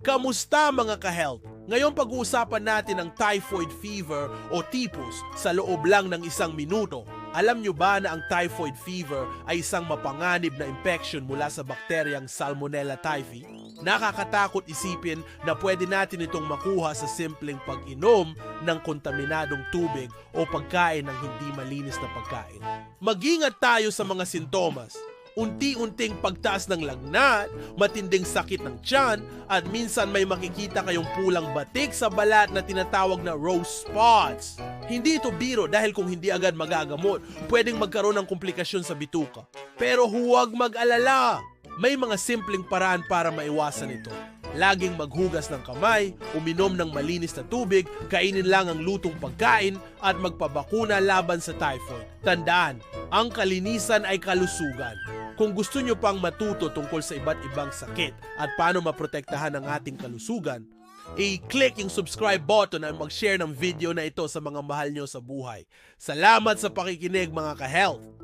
Kamusta mga ka-health? Ngayon pag-uusapan natin ang typhoid fever o typhus sa loob lang ng isang minuto. Alam nyo ba na ang typhoid fever ay isang mapanganib na infection mula sa bakteryang Salmonella typhi? Nakakatakot isipin na pwede natin itong makuha sa simpleng pag-inom ng kontaminadong tubig o pagkain ng hindi malinis na pagkain. Mag-ingat tayo sa mga sintomas unti-unting pagtaas ng lagnat, matinding sakit ng tiyan, at minsan may makikita kayong pulang batik sa balat na tinatawag na rose spots. Hindi ito biro dahil kung hindi agad magagamot, pwedeng magkaroon ng komplikasyon sa bituka. Pero huwag mag-alala! May mga simpleng paraan para maiwasan ito. Laging maghugas ng kamay, uminom ng malinis na tubig, kainin lang ang lutong pagkain, at magpabakuna laban sa typhoid. Tandaan, ang kalinisan ay kalusugan. Kung gusto nyo pang matuto tungkol sa iba't ibang sakit at paano maprotektahan ang ating kalusugan, i-click yung subscribe button at mag-share ng video na ito sa mga mahal nyo sa buhay. Salamat sa pakikinig mga ka-health!